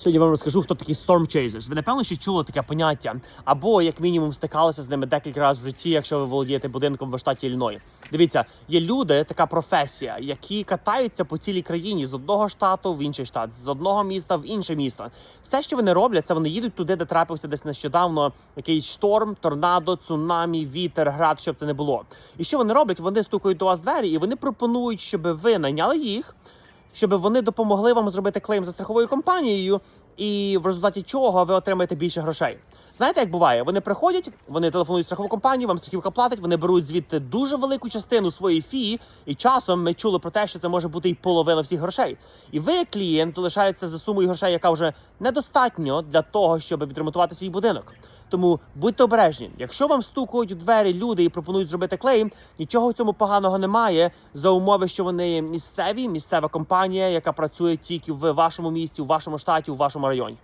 Сьогодні вам розкажу, хто такі Storm Chasers. Ви напевно що чули таке поняття, або як мінімум стикалися з ними декілька разів в житті, якщо ви володієте будинком в штаті Ілліной. Дивіться, є люди, така професія, які катаються по цілій країні з одного штату в інший штат, з одного міста в інше місто. Все, що вони роблять, це вони їдуть туди, де трапився десь нещодавно якийсь шторм, торнадо, цунамі, вітер, град, щоб це не було. І що вони роблять? Вони стукають до вас двері і вони пропонують, щоб ви найняли їх щоб вони допомогли вам зробити клейм за страховою компанією, і в результаті чого ви отримаєте більше грошей. Знаєте, як буває? Вони приходять, вони телефонують страхову компанію, вам страхівка платить, вони беруть звідти дуже велику частину своєї фії, і часом ми чули про те, що це може бути і половина всіх грошей. І ви, як клієнт, залишаєтеся за сумою грошей, яка вже недостатньо для того, щоб відремонтувати свій будинок. Тому будьте обережні. Якщо вам стукають у двері люди і пропонують зробити клейм, нічого в цьому поганого немає за умови, що вони місцеві, місцева компанія, яка працює тільки в вашому місті, у вашому штаті, у вашому районі.